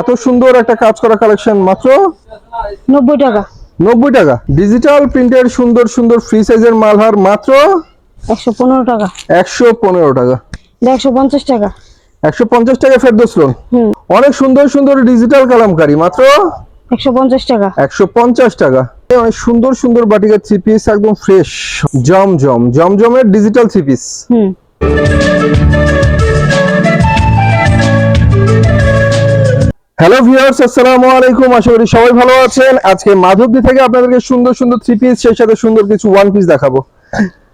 এত সুন্দর একটা কাজ করা কালেকশন মাত্র নব্বই টাকা। নব্বই টাকা। ডিজিটাল প্রিন্টের সুন্দর সুন্দর ফ্রি সাইজের মালহার মাত্র একশো পনেরো টাকা। একশো পনেরো টাকা। একশো পঞ্চাশ টাকা। একশো পঞ্চাশ টাকা ফেরদোস লোন অনেক সুন্দর সুন্দর ডিজিটাল কালামকারি মাত্র একশো পঞ্চাশ টাকা। একশো পঞ্চাশ টাকা। অনেক সুন্দর সুন্দর বাটিকের থ্রি পিস একদম ফ্রেশ জমজম জমজমের ডিজিটাল থ্রি পিস হুম। হ্যালো ভিউয়ার্স আসসালামু আলাইকুম। আশা করি সবাই ভালো আছেন। আজকে মাধবদী থেকে আপনাদেরকে সুন্দর সুন্দর থ্রি পিস সেই সাথে সুন্দর কিছু ওয়ান পিস দেখাবো।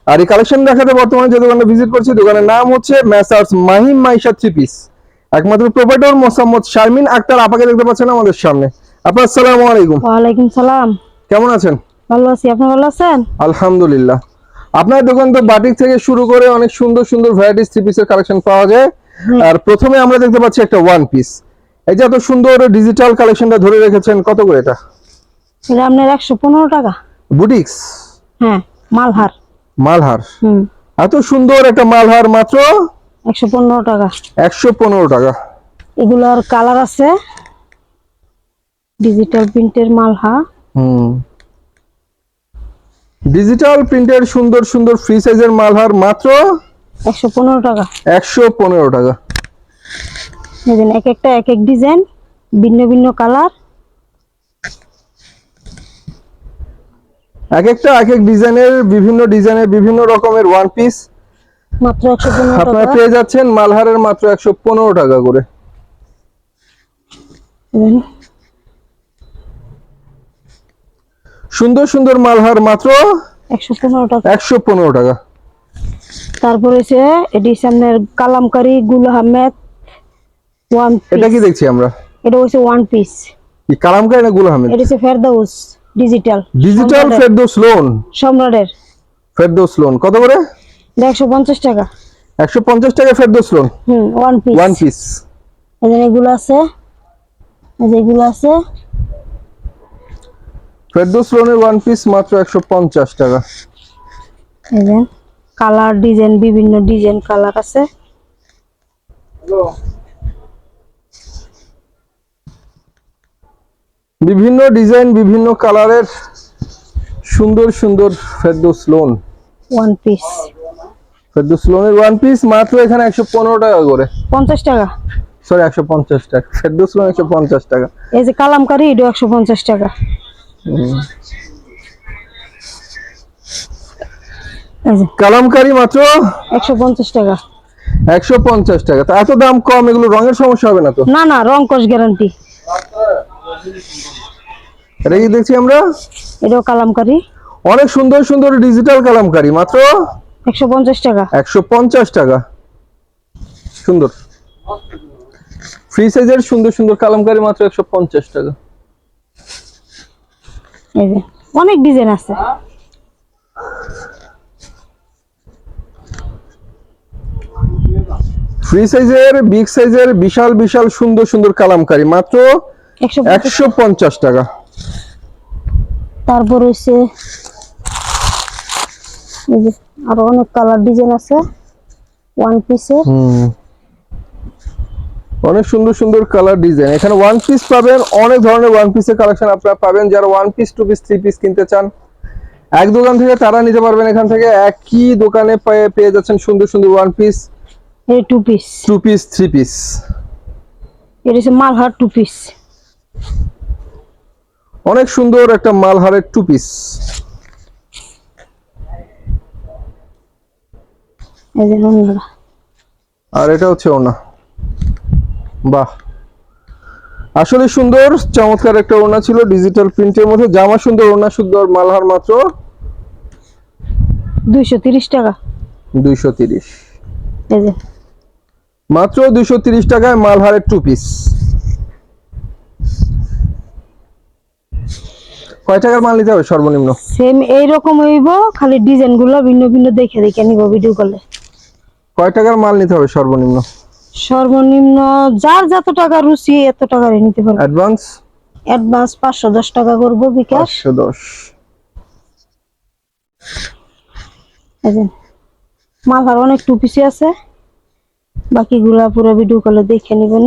আর এই কালেকশন দেখাতে বর্তমানে যে দোকানে ভিজিট করছি দোকানের নাম হচ্ছে messrs Mahim Maisha three piece একমাত্র প্রোপাইটর মোসাম্মদ শারমিন আক্তার আপাকে দেখতে পাচ্ছেন আমাদের সামনে। আপনার আসসালামু আলাইকুম। ওয়ালাইকুম সালাম। কেমন আছেন? ভালো আছি। আপনি ভালো আছেন? আলহামদুলিল্লাহ। আপনার দোকান তো বাটিক থেকে শুরু করে অনেক সুন্দর সুন্দর ভ্যারাইটিস থ্রি পিসের কালেকশন পাওয়া যায়। আর প্রথমে আমরা দেখতে পাচ্ছি একটা ওয়ান পিস এই যে এত সুন্দর ডিজিটাল কালেকশনটা ধরে রেখেছেন কত করে এটা? এটা আপনার একশো পনেরো টাকা। বুটিক্স? হ্যাঁ মালহার। মালহার। হুম। এত সুন্দর একটা মালহার মাত্র একশো পনেরো টাকা। একশো পনেরো টাকা। এগুলোর কালার আছে। ডিজিটাল প্রিন্টের মালহা। হুম। ডিজিটাল প্রিন্টের সুন্দর সুন্দর ফ্রি সাইজের মালহার মাত্র একশো পনেরো টাকা। একশো পনেরো টাকা। দেখেন এক একটা এক এক ডিজাইন ভিন্ন ভিন্ন কালার এক একটা এক এক ডিজাইনের বিভিন্ন ডিজাইনের বিভিন্ন রকমের ওয়ান পিস মাত্র একশো পনেরো আপনারা টাকা পেয়ে যাচ্ছেন মালহারের মাত্র একশো পনেরো টাকা করে। সুন্দর সুন্দর মালহার মাত্র একশো পনেরো টাকা। একশো পনেরো টাকা। তারপরে হচ্ছে এটি কালামকারি গুল আহমেদ ওয়ান এটা কি দেখছি আমরা? এটা হচ্ছে ওয়ান পিস কি কালামকারি না গুল আহমেদ? এটা হচ্ছে ফেরদাউস ডিজিটাল ডিজিটাল ফেরদৌস লোন সম্রাটের। ফেরদৌস লোন কত করে? একশো পঞ্চাশ টাকা। একশো পঞ্চাশ টাকা ফেরদৌস লোন হুম ওয়ান পিস ওয়ান পিস এখানে এগুলো আছে। এই এগুলো আছে। ফেরদৌস লোনের ওয়ান পিস মাত্র একশো পঞ্চাশ টাকা। এই কালার ডিজাইন বিভিন্ন ডিজাইন কালার আছে। বিভিন্ন ডিজাইন বিভিন্ন কালারের সুন্দর সুন্দর Ferdous lawn one piece Ferdous লোনের ওয়ান পিস মাত্র এখানে একশো পনেরো টাকা করে। পঞ্চাশ টাকা? সরি একশো পঞ্চাশ টাকা। ফেরদৌস লোন একশো পঞ্চাশ টাকা। এই যে কালামকারি এটা একশো পঞ্চাশ টাকা। কালামকারি মাত্র একশো পঞ্চাশ টাকা। একশো পঞ্চাশ টাকা। তো এত দাম কম এগুলো রঙের সমস্যা হবে না তো? না না রং কস গ্যারান্টি এটা কি দেখছি আমরা? এটাও কালামকারি। অনেক সুন্দর সুন্দর ডিজিটাল কালামকারি মাত্র? টাকা। টাকা। সুন্দর। ফ্রি সাইজের সুন্দর সুন্দর কালামকারি মাত্র একশো পঞ্চাশ টাকা। এই যে অনেক ডিজাইন আছে। ফ্রি সাইজের বিগ সাইজের বিশাল বিশাল সুন্দর সুন্দর কালামকারি মাত্র একশো পঞ্চাশ টাকা। তারপর হচ্ছে আরও অনেক কালার ডিজাইন আছে ওয়ান পিসে অনেক সুন্দর সুন্দর কালার ডিজাইন। এখানে ওয়ান পিস পাবেন অনেক ধরনের ওয়ান পিসের কালেকশন আপনারা পাবেন। যারা one piece two piece three piece কিনতে চান এক দোকান থেকে তারা নিতে পারবেন এখান থেকে। একই দোকানে পেয়ে- পেয়ে যাচ্ছেন সুন্দর সুন্দর ওয়ান পিস এই two piece two piece three piece এটা হচ্ছে মালহার টু পিস অনেক সুন্দর একটা মালহারের টু পিস আর এটা হচ্ছে ওনা বাহ। আসলে সুন্দর চমৎকার একটা ওনা ছিল ডিজিটাল প্রিন্টের মধ্যে। জামা সুন্দর ওনা সুন্দর মালহার মাত্র দুইশো তিরিশ টাকা। দুইশো তিরিশ। মাত্র দুইশো তিরিশ টাকায় মালহারের টু পিস কয় টাকার মাল নিতে হবে সর্বনিম্ন? সেম এইরকম হইব খালি ডিজাইনগুলো ভিন্ন ভিন্ন দেখে দেখে নিব ভিডিও করলে কয় টাকার মাল নিতে হবে সর্বনিম্ন? সর্বনিম্ন যার যত টাকা রুচি এত টাকার নিতে পারবে। অ্যাডভান্স অ্যাডভান্স পাঁচশো দশ টাকা করব বিকাশ। পাঁচশো দশ। এই যে মালহার অনেক টু পিসি আছে। বাকিগুলা পুরো ভিডিও করলে দেখে নিবেন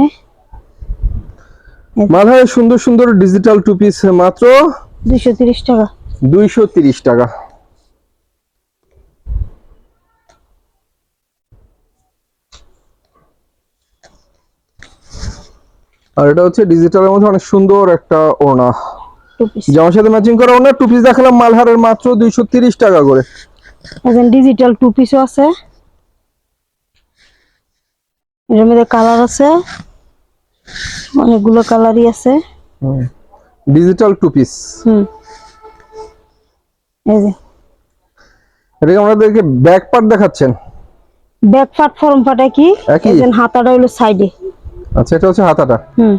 মাথায় সুন্দর সুন্দর ডিজিটাল টু পিস মাত্র দুইশো তিরিশ টাকা। দুইশো তিরিশ টাকা। আর এটা হচ্ছে ডিজিটালের মধ্যে অনেক সুন্দর একটা ওড়না। জামার সাথে ম্যাচিং করা ওড়না টু পিস দেখালাম মালহারের মাত্র দুইশো তিরিশ টাকা করে। এখন ডিজিটাল টু পিসও আছে। এর মধ্যে কালার আছে। অনেকগুলো কালারই আছে। ডিজিটাল টু পিস হুম। এই যে। এটাকে আমাদেরকে ব্যাক পার্ট দেখাচ্ছেন? ব্যাক ফর্ম ফাটা কি? হাতাটা হলো সাইডে আচ্ছা এটা হচ্ছে হাতাটা। হুম।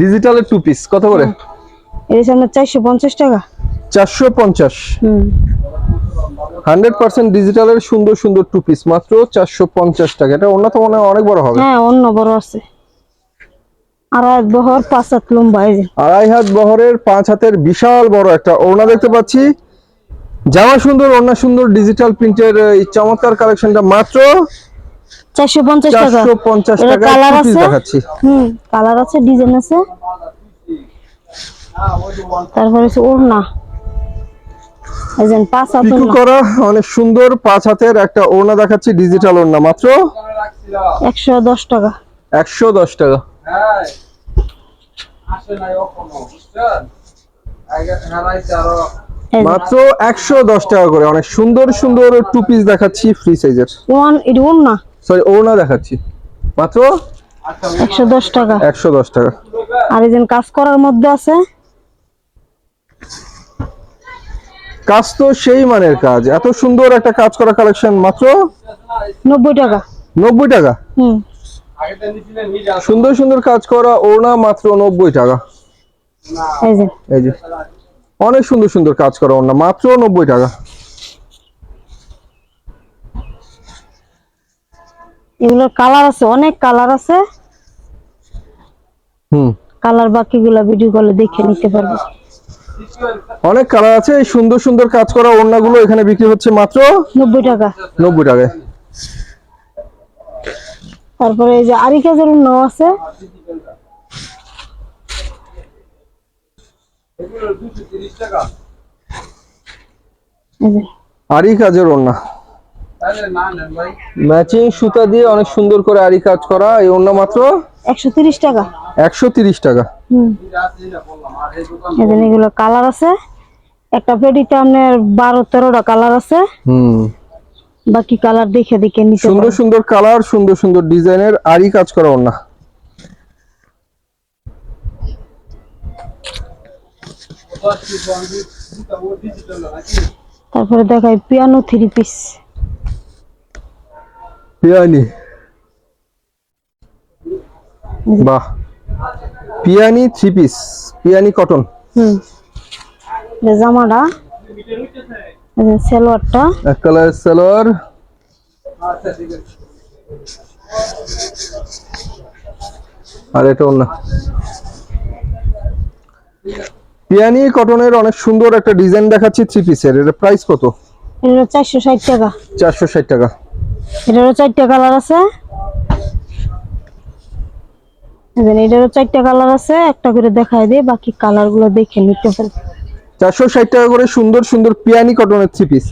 ডিজিটালের টু পিস কত করে? এর সামনে চারশো পঞ্চাশ টাকা। চারশো পঞ্চাশ। হুম। হান্ড্রেড পার্সেন্ট ডিজিটালের সুন্দর সুন্দর টু পিস মাত্র চারশো পঞ্চাশ টাকা। এটা অন্য তো মনে অনেক বড় হবে। হ্যাঁ অন্য বড় আছে। আর এক বহর পাঁচ হাত লম্বা আড়াই হাত বহরের পাঁচ হাতের বিশাল বড় একটা ওড়না দেখতে পাচ্ছি। জামা সুন্দর ওড়না সুন্দর ডিজিটাল প্রিন্টের এই চমৎকার কালেকশনটা মাত্র চারশো পঞ্চাশ টাকা। পঞ্চাশ টাকা কালার আছে? দেখাচ্ছি। হুম কালার আছে ডিজাইন আছে। তারপরে হচ্ছে ওড়না। পাঁচ হাত করা অনেক সুন্দর পাঁচ হাতের একটা ওড়না দেখাচ্ছি ডিজিটাল ওড়না মাত্র। একশো দশ টাকা। একশো দশ টাকা। মাত্র একশো দশ টাকা করে অনেক সুন্দর সুন্দর টু পিস দেখাচ্ছি ফ্রি সাইজের ওয়ান এটা ওড়না? সরি ওড়না দেখাচ্ছি। মাত্র একশো দশ টাকা। একশো দশ টাকা। আর এই কাজ করার মধ্যে আছে? কাজ তো সেই মানের কাজ এত সুন্দর একটা কাজ করা কালেকশন মাত্র নব্বই টাকা। নব্বই টাকা? হুম। সুন্দর সুন্দর কাজ করা ওড়না মাত্র নব্বই টাকা। এই যে। অনেক সুন্দর সুন্দর কাজ করা ওড়না মাত্র নব্বই টাকা। এগুলোর কালার আছে অনেক কালার আছে। হুম। কালার বাকিগুলা ভিডিও কলে দেখে নিতে পারবে। অনেক কালার আছে এই সুন্দর সুন্দর কাজ করা ওড়নাগুলো এখানে বিক্রি হচ্ছে মাত্র নব্বই টাকা। নব্বই টাকায়। তারপরে এই যে আরি কাজের উন্নও আছে। আরি কাজের ওড়না ম্যাচিং সুতা দিয়ে অনেক সুন্দর করে আরি কাজ করা এই ওড়না মাত্র? একশো তিরিশ টাকা। একশো তিরিশ টাকা। হুম। এগুলো কালার আছে। একটা পেটিতে আপনার বারো তেরোটা কালার আছে। হুম। বাকি কালার দেখে দেখে নিতে সুন্দর সুন্দর কালার সুন্দর সুন্দর ডিজাইনের আরই কাজ করা নাকি তারপরে দেখাই পিয়ানো থ্রি পিস পিয়ানি। বাহ। পিয়ানি থ্রি পিস পিয়ানি কটন হুম। এই জামাটা। সালোয়ারটা। এক কালার সালোয়ার। আচ্ছা ঠিক আছে আর এটা অন্য। পিয়ানি কটনের অনেক সুন্দর একটা ডিজাইন দেখাচ্ছি থ্রি পিসের এটা প্রাইস কত? এটা চারশো ষাট টাকা। চারশো ষাট টাকা। এটারও চারটা কালার আছে। এটারও চারটা কালার আছে। একটা করে দেখাই দিই বাকি কালারগুলো দেখে নিতে পারবে চারশো ষাট টাকা করে সুন্দর সুন্দর পিয়ানি কটনের থ্রি পিস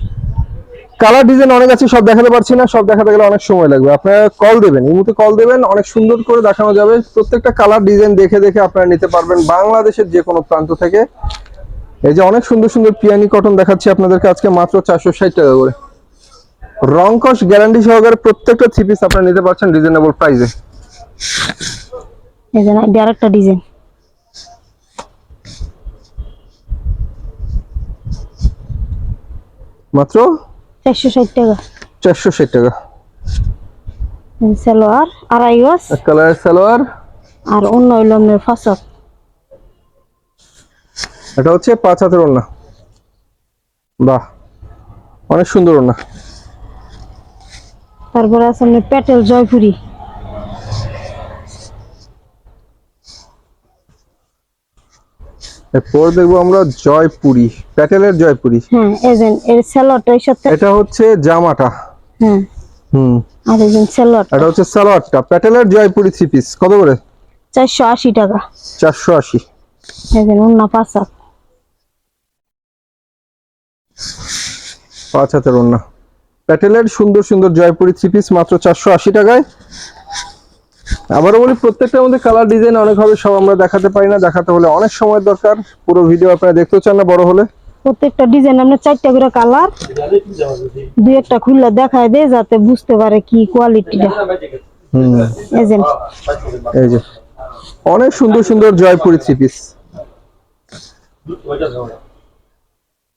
কালার ডিজাইন অনেক আছে, সব দেখাতে পারছি না, সব দেখাতে গেলে অনেক সময় লাগবে। আপনারা কল দেবেন, এই মুহূর্তে কল দেবেন, অনেক সুন্দর করে দেখানো যাবে। প্রত্যেকটা কালার ডিজাইন দেখে দেখে আপনারা নিতে পারবেন বাংলাদেশের যে কোনো প্রান্ত থেকে। এই যে অনেক সুন্দর সুন্দর পিয়ানি কটন দেখাচ্ছি আপনাদেরকে আজকে, মাত্র চারশো ষাট টাকা করে। রং কস গ্যারান্টি সহকারে প্রত্যেকটা থ্রি পিস আপনারা নিতে পারছেন রিজনেবল প্রাইসে এটা আরেকটা ডিজাইন মাত্র? চারশো ষাট টাকা। চারশো ষাট টাকা। এই যে সালোয়ার আড়াই গজ। এক কালারের সালোয়ার। আর অন্য হইল আপনার ফাঁসক এটা হচ্ছে পাঁচ হাতের ওড়না। বাহ অনেক সুন্দর ওড়না। তারপরে আছে আপনার প্যাটেল জয়পুরি। এরপর দেখব আমরা জয়পুরি প্যাটেলের জয়পুরি। হ্যাঁ এর এর সাথে এটা হচ্ছে জামাটা। হ্যাঁ হুম। আর এটা হচ্ছে প্যাটেলের জয়পুরি থ্রি পিস কত করে? চারশো আশি টাকা। চারশো আশি। এই যে উন্না পাঁচ হাত। পাঁচ হাতের ওড়না। প্যাটেলের সুন্দর সুন্দর জয়পুরি থ্রি পিস মাত্র চারশো আশি টাকায়। আবারও বলি প্রত্যেকটার মধ্যে কালার ডিজাইন অনেক হবে সব আমরা দেখাতে পারি না। দেখাতে হলে অনেক সময় দরকার। পুরো ভিডিও আপনারা দেখতেও চান না বড় হলে। প্রত্যেকটা ডিজাইন আপনার চারটা করে কালার দুই একটা খুললে দেখায় দেয় যাতে বুঝতে পারে কি কোয়ালিটিটা হুম। এই যে। এই যে। অনেক সুন্দর সুন্দর জয়পুরি থ্রি পিস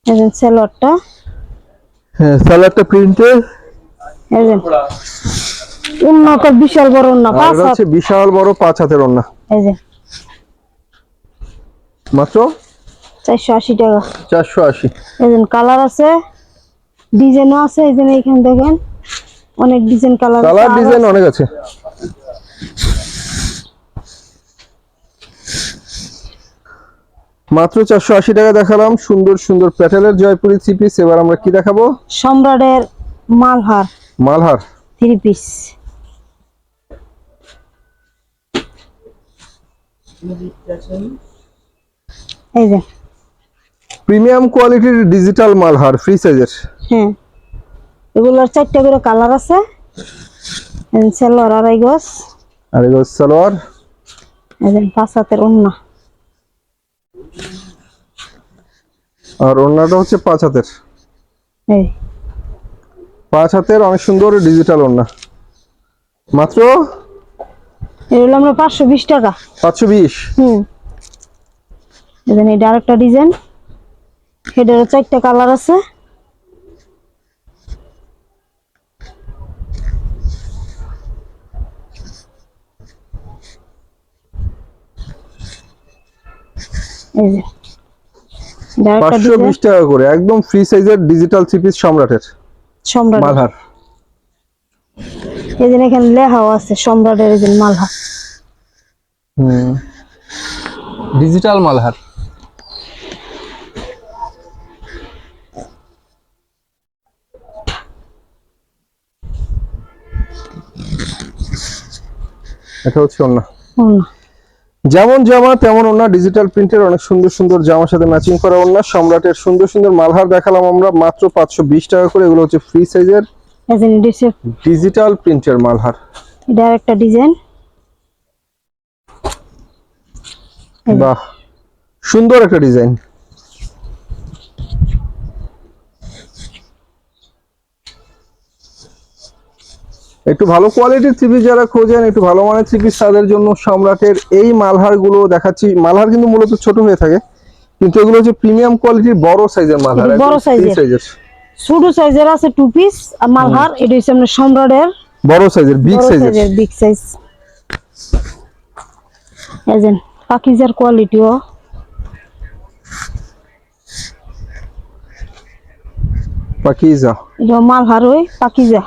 এই যে সেলরটা হ্যাঁ সালাডটা প্রিন্টের উন্নত বিশাল বড় উন্না পাঁচ হাত হচ্ছে বিশাল বড় পাঁচ হাতের এই যে। মাত্র? চারশো আশি টাকা। এই যে কালার আছে ডিজাইনও আছে এই যে এখানে দেখেন অনেক ডিজাইন কালার কালার ডিজাইন অনেক আছে। মাত্র চারশো আশি টাকা দেখালাম সুন্দর সুন্দর প্যাটেলের জয়পুরি থ্রি পিস। এবার আমরা কি দেখাবো? সম্রাটের মালহার। মালহার। থ্রি পিস এই যে। প্রিমিয়াম কোয়ালিটির ডিজিটাল মালহার ফ্রি সাইজের। হ্যাঁ। এগুলোর চারটা করে কালার আছে। সেলর আড়াই গজ আর এগুলো সালোয়ার। পাঁচ হাতের ওন্না আর ওড়নাটা হচ্ছে পাঁচ হাতের। এই। পাঁচ হাতের অনেক সুন্দর ডিজিটাল ওড়না। মাত্র? এগুলো আমরা পাঁচশো বিশ টাকা। পাঁচশো বিশ? হুম। এই এটা আরেকটা ডিজাইন হেডেরও চারটা কালার আছে। পাঁচশো বিশ টাকা করে একদম ফ্রি সাইজের ডিজিটাল থ্রি পিস সম্রাটের। সম্রাট। মালহার। এই যে এখানে লেখাও আছে সম্রাটের এই যে মালহা হুম। ডিজিটাল মালহার। এটা হচ্ছে অন্য ওন্না যেমন জামা তেমন ওনার ডিজিটাল প্রিন্টের অনেক সুন্দর সুন্দর জামার সাথে ম্যাচিং করা ওনার সম্রাটের সুন্দর সুন্দর মালহার দেখালাম আমরা মাত্র পাঁচশো বিশ টাকা করে। এগুলো হচ্ছে ফ্রি সাইজের ডিজিটাল প্রিন্টের মালহার। এটা আরেকটা ডিজাইন বাহ সুন্দর একটা ডিজাইন একটু ভালো কোয়ালিটির থ্রি যারা খোঁজেন একটু ভালো মানের থ্রি তাদের জন্য সম্রাটের এই মালহারগুলো দেখাচ্ছি। মালহার কিন্তু মূলত ছোট হয়ে থাকে কিন্তু এগুলো হচ্ছে প্রিমিয়াম কোয়ালিটির বড় সাইজের মালহার বড়। সাইজের ছোট সাইজের আছে টু পিস আর মালহার এটা হচ্ছে আপনার সম্রাটের বড় সাইজের বিগ সাইজের বিগ সাইজ যে পাকিজার কোয়ালিটিও পাকিজা। এটা মালহার ওই পাকিজা।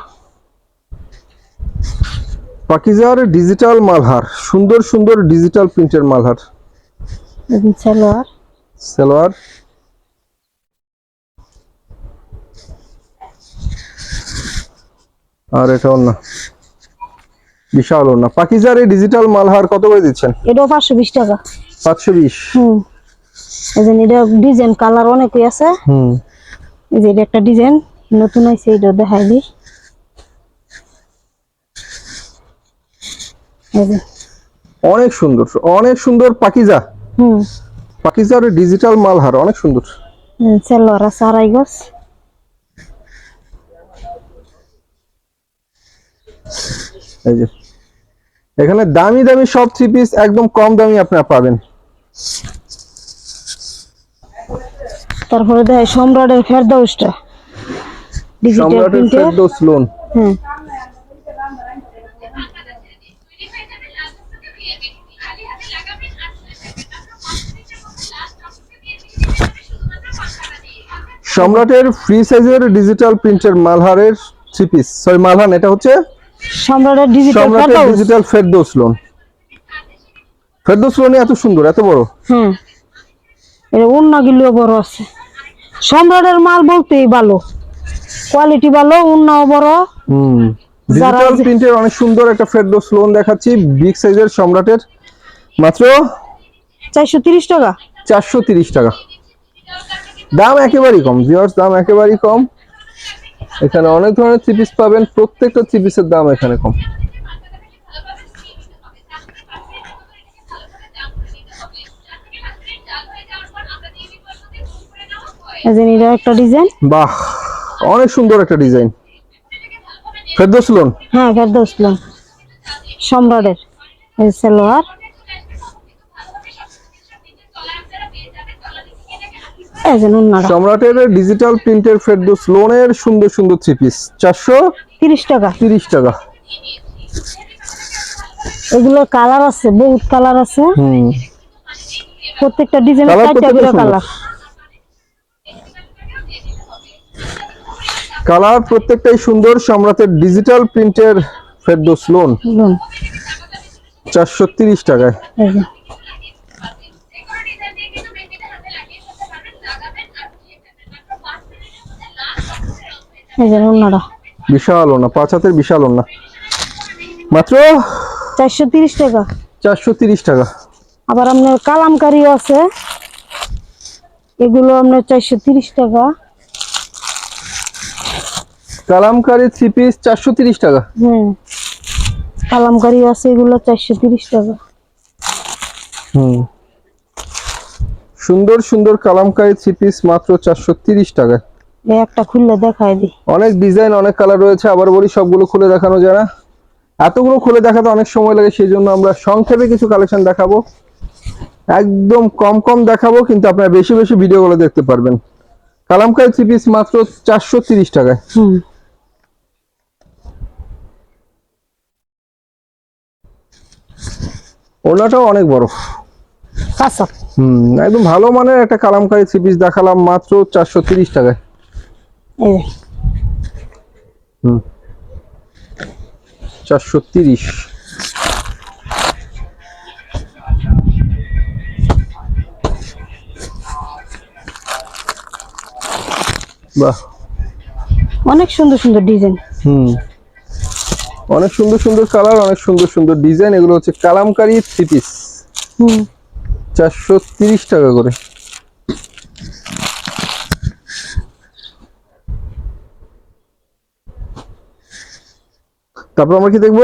পাকিজার ডিজিটাল মালহার সুন্দর সুন্দর ডিজিটাল প্রিন্টের মালহার। সালোয়ার। সালোয়ার। আর এটা অন্য। বিশাল অন্য। পাকিজার এই ডিজিটাল মালহার কত করে দিচ্ছেন? এটাও পাঁচশো বিশ টাকা। পাঁচশো বিশ। হুম। এই যে এটা ডিজাইন কালার অনেকই আছে। হুম। এই যে এটা একটা ডিজাইন নতুন আছে এটা দেখাই দিই এই যে অনেক সুন্দর অনেক সুন্দর পাকিজা। হুম। পাকিজার ডিজিটাল মালহার অনেক সুন্দর। আছে আড়াই গজ এই যে এখানে দামি দামি সব থ্রি পিস একদম কম দামি আপনারা পাবেন। তারপরে দেখাই সম্রাটের ফেরদাউসটা ডিজিটাল সম্রাটের ফেরদৌস লোন হ্যাঁ সম্রাটের ফ্রি সাইজের ডিজিটাল প্রিন্টের মালহারের থ্রি পিস সরি মালহান এটা হচ্ছে সম্রাটের ডিজিটাল সম্রাটের ডিজিটাল ফেরদৌস লোন ফেরদৌস লোনে এত সুন্দর এত বড়। হ্যাঁ এটা অন্য গিলেও বড় আছে। সম্রাটের মাল বলতেই ভালো। কোয়ালিটি ভালো উন্নাও বড়। হুম। ডিজিটাল প্রিন্টের অনেক সুন্দর একটা ফেরদৌস লোন দেখাচ্ছি। বিগ সাইজের সম্রাটের। মাত্র চারশো তিরিশ টাকা। চারশো তিরিশ টাকা। দাম একেবারেই কম ভিওর্স দাম একেবারেই কম। এখানে অনেক ধরনের থ্রি পিস পাবেন প্রত্যেকটা থ্রি পিসের দাম এখানে কম। এটা একটা ডিজাইন বাহ অনেক সুন্দর একটা ডিজাইন ফেরদৌস লোন হ্যাঁ ফেরদৌস লোন সম্রাটের। সালোয়ার। সম্রাটের ডিজিটাল প্রিন্টের ফেরদৌস লোনের সুন্দর সুন্দর থ্রি পিস চারশো তিরিশ টাকা। তিরিশ টাকা। এগুলো কালার আছে বহুত কালার আছে। প্রত্যেকটা চারটা করে কালার কালার প্রত্যেকটাই সুন্দর সম্রাটের ডিজিটাল প্রিন্টের ফেরদৌস লোন। চারশো তিরিশ টাকায়। এই যে বিশাল ওনা পাঁচ হাতের বিশাল ওনা মাত্র চারশো তিরিশ টাকা। চারশো তিরিশ টাকা। আবার আপনার কালামকারিও আছে। এগুলো আপনার চারশো তিরিশ টাকা। কালামকারি থ্রি পিস চারশো তিরিশ টাকা। হ্যাঁ কালামকারি আছে এগুলো চারশো তিরিশ টাকা। হুম। সুন্দর সুন্দর কালামকারি থ্রি পিস মাত্র চারশো তিরিশ টাকা এই একটা খুললে দেখায় দিই অনেক ডিজাইন অনেক কালার রয়েছে আবার বলি সবগুলো খুলে দেখানো যায় না। এতগুলো খুলে দেখাতে অনেক সময় লাগে সেই জন্য আমরা সংক্ষেপে কিছু কালেকশন দেখাবো। একদম কম কম দেখাবো কিন্তু আপনারা বেশি বেশি ভিডিওগুলো দেখতে পারবেন। কালামকারি থ্রি পিস মাত্র চারশো তিরিশ টাকায়। হুম। ওনাটাও অনেক বড়। হুম একদম ভালো মানের একটা কালামকারি থ্রি পিস দেখালাম মাত্র চারশো তিরিশ টাকায়। হুম চারশো তিরিশ। বাহ। অনেক সুন্দর সুন্দর ডিজাইন। হুম। অনেক সুন্দর সুন্দর কালার অনেক সুন্দর সুন্দর ডিজাইন। এগুলো হচ্ছে কালামকারি থ্রি পিস। হুম। চারশো তিরিশ টাকা করে। তারপর আমরা কি দেখব?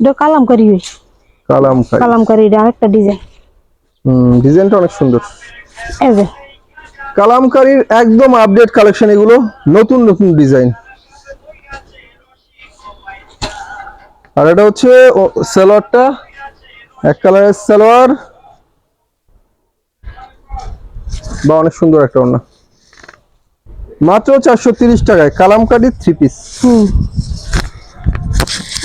এটা কালামকারি কালামকারি। কালামকারি এটা আরেকটা ডিজাইন হুম ডিজাইনটা অনেক সুন্দর। এই যে। কালামকারির একদম আপডেট কালেকশন এগুলো নতুন নতুন ডিজাইন আর এটা হচ্ছে সালোয়ারটা। এক কালারের সালোয়ার। বা অনেক সুন্দর একটা ওড়না। মাত্র চারশো তিরিশ টাকায় কালামকারির থ্রি পিস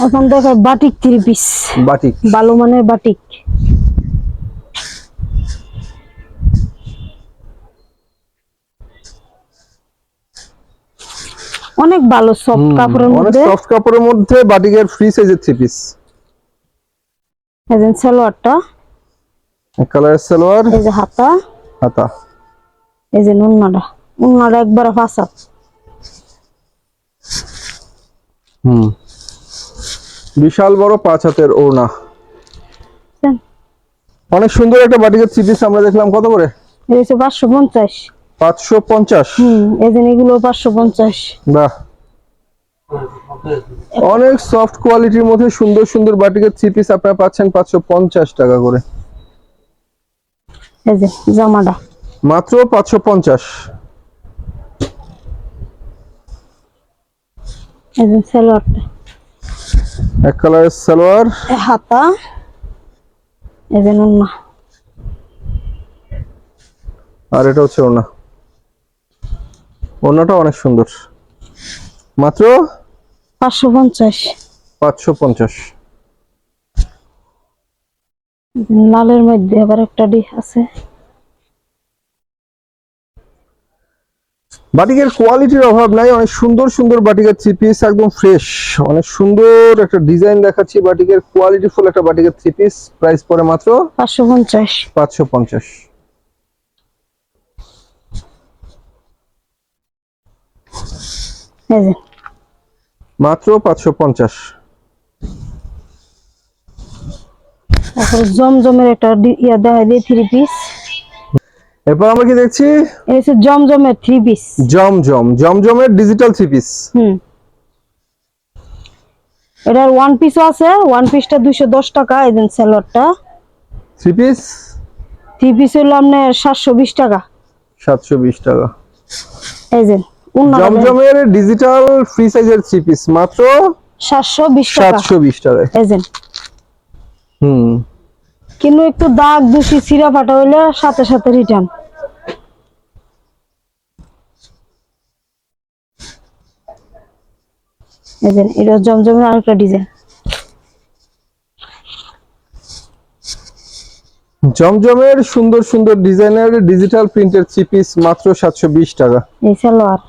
এখন দেখায় বাটিক থ্রি পিস বাটিক। ভালো মানের বাটিক। অনেক ভালো সফট কাপড়ের অনেক মধ্যে। সফট কাপড়ের মধ্যে বাটিকের ফ্রি সাইজের থ্রি পিস এই যে সালোয়ারটা। এক কালারের সালোয়ার। এই যে হাতা। হাতা। এই যে নুন্নাটা। উন্নাটা একবার ফাঁসা হুম। বিশাল বড় পাঁচ হাতের ওড়না। অনেক সুন্দর একটা বাটিকের থ্রি পিস আমরা দেখলাম। কত করে? পঞ্চাশ। পাঁচশো পঞ্চাশ? হুম এই যে এগুলো পাঁচশো পঞ্চাশ। বাহ। অনেক সফট কোয়ালিটির মধ্যে সুন্দর সুন্দর বাটিকের থ্রি পিস আপনারা পাচ্ছেন পাঁচশো পঞ্চাশ টাকা করে। এই যে জামাটা। মাত্র পাঁচশো পঞ্চাশ। এই যে সালোয়ারটা। এক কালারের সালোয়ার। হাতা। যে নুন্না আর এটা হচ্ছে ওড়না। ওড়নাটা অনেক সুন্দর। মাত্র? পাঁচশো পঞ্চাশ। পাঁচশো পঞ্চাশ। লালের মধ্যে আবার একটা ডি আছে। বাটিকের কোয়ালিটির অভাব নাই অনেক সুন্দর সুন্দর বাটিকের থ্রি পিস একদম ফ্রেশ অনেক সুন্দর একটা ডিজাইন দেখাচ্ছি বাটিকের কোয়ালিটি ফুল একটা বাটিকের থ্রি পিস প্রাইস পড়ে মাত্র পাঁচশো পঞ্চাশ। পাঁচশো পঞ্চাশ। মাত্র পাঁচশো পঞ্চাশ। জমজমের একটা ইয়া দিয়ে থ্রি পিস এরপর আমরা কি দেখছি? এটা জমজমের থ্রি পিস জমজম জমজমের ডিজিটাল থ্রি পিস হুম। এটার ওয়ান পিসও আছে ওয়ান পিসটা দুইশো দশ টাকা এই দেন স্যালোয়ারটা থ্রি পিস থ্রি পিস হলো আপনার সাতশো বিশ টাকা। সাতশো বিশ টাকা। এই যে জমজমের ডিজিটাল ফ্রি সাইজের থ্রি পিস মাত্র সাতশো বিশ টাকা। সাতশো বিশ টাকায়। এই হুম। কিন্তু একটু দাগ দূষি সিরা ফাটা হইলে সাথে সাথে রিটার্ন এটা জমজমের আরেকটা ডিজাইন। জমজমের সুন্দর সুন্দর ডিজাইনের ডিজিটাল প্রিন্টের থ্রি পিস মাত্র সাতশো বিশ টাকা। এই সালোয়ার।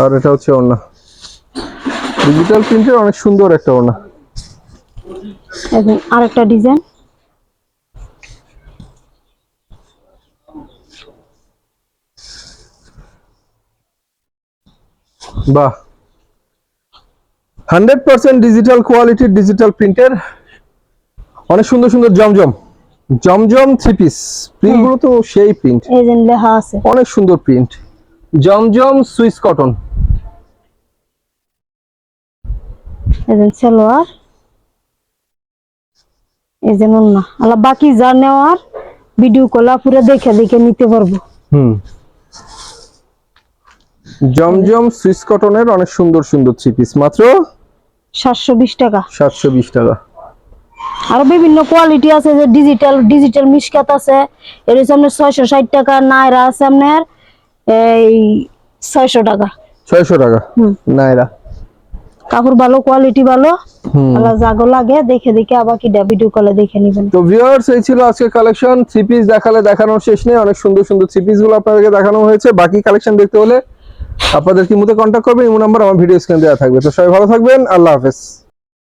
আর এটা হচ্ছে ওড়না। ডিজিটাল প্রিন্টের অনেক সুন্দর একটা ওড়না। এই যে আরেকটা ডিজাইন। বাহ। হান্ড্রেড পার্সেন্ট ডিজিটাল কোয়ালিটির ডিজিটাল প্রিন্টের অনেক সুন্দর সুন্দর জমজম। জমজম থ্রি পিস প্রিন্টগুলো তো সেই প্রিন্ট আছে। অনেক সুন্দর প্রিন্ট জমজম সুইস কটন। এই যে সালোয়ার এই যে না আলা বাকি যা নেওয়ার ভিডিও কলা পুরো দেখে দেখে নিতে পারব। হুম। জমজম সুইস কটনের অনেক সুন্দর সুন্দর থ্রি পিস মাত্র সাতশো বিশ টাকা। সাতশো বিশ টাকা। আরও বিভিন্ন কোয়ালিটি আছে যে ডিজিটাল ডিজিটাল মিসকাত আছে। এর ছয়শো ষাট টাকা নাইরা আছে আপনার এই ছয়শো টাকা। ছয়শো টাকা। হুম। নাইরা কাপড় ভালো কোয়ালিটি ভালো জাগো লাগে দেখে দেখে আবার কি ভিডিও কলে দেখে নেবেন। তো ভিউয়ার্স এই ছিল আজকে কালেকশন থ্রি পিস দেখালে দেখানোর শেষ নেই অনেক সুন্দর সুন্দর থ্রি পিসগুলো আপনাদেরকে দেখানো হয়েছে। বাকি কালেকশন দেখতে হলে আপনাদের কি মতো কন্ট্যাক্ট করবেন ইমো নাম্বার আমার ভিডিও স্ক্রিনে দেওয়া থাকবে। তো সবাই ভালো থাকবেন আল্লাহ হাফেজ।